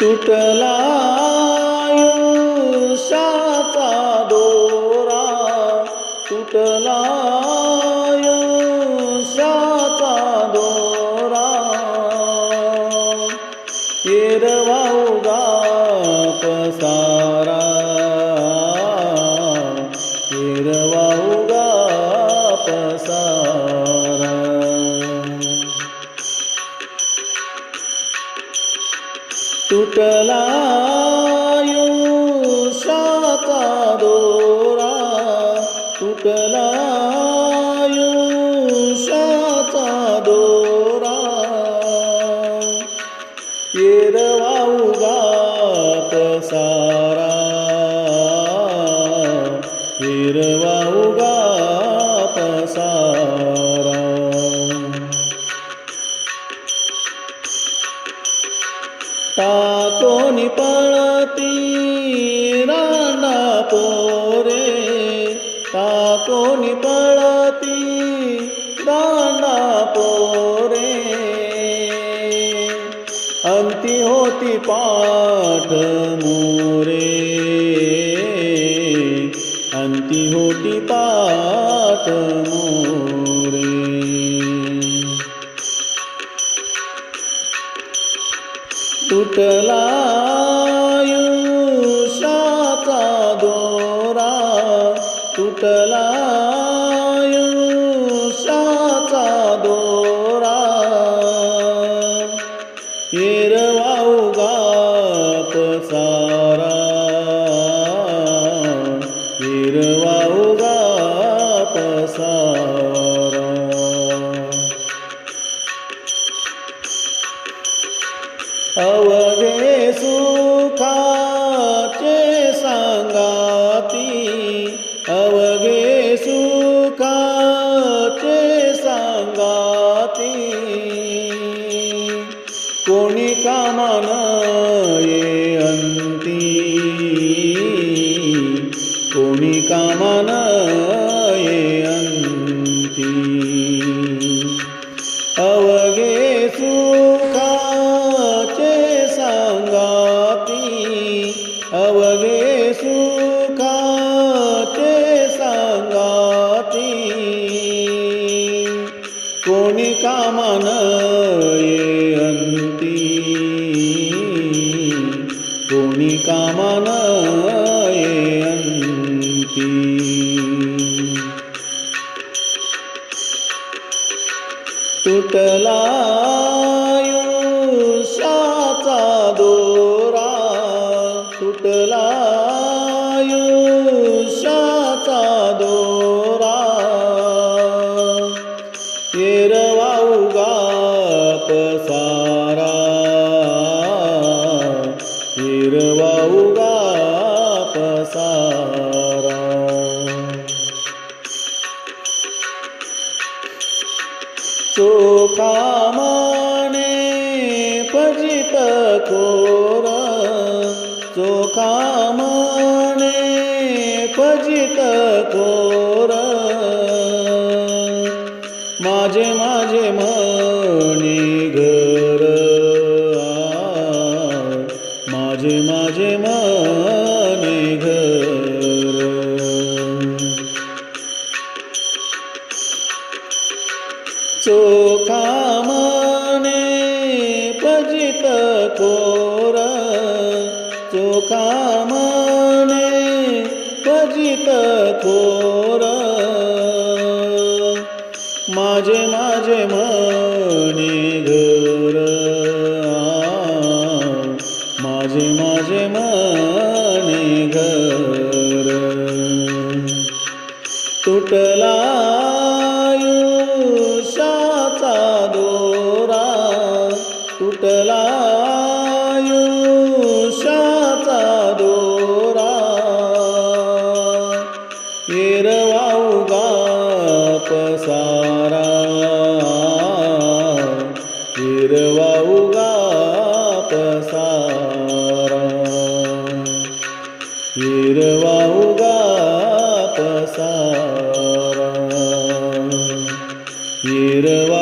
तुटला आयुष्याचा दोरा तुटला तुटला आयुष्याचा दोरा तुटला आयुष्याचा दोरा। येरवा उगा सा তাকনি পাড়াতি রানা পরে তাকনি পাড়াতি রানা পরে অন্তি হতি পাঠ মোরে। অন্তি হতি পাঠ মোরে। तुटला आयुष्याचा दोरा तुटला आयुष्याचा दोरा. हिरवा उगा सारा हिरवा उगा सारा कोणी कामान ये अंती? कोणी कामान ये अंती? अवगे सुखाचे सांगाती? अवगे सुखाचे सांगाती? कोणी कामान कोणी कामान ये दोरा तुटला दोरा एरवा उगा पसा पसारा चोखामाने पजित खोर चोखामाने पजित खोर माझे माझे मने घर। माझे माझे मा चोखामाने पजित थोर चोखामाने पजित थोर। माझे माझे मने घर माझे माझे मने पसारा हिरवा उगा पसारा हिरवा उगा पसारा हिरवा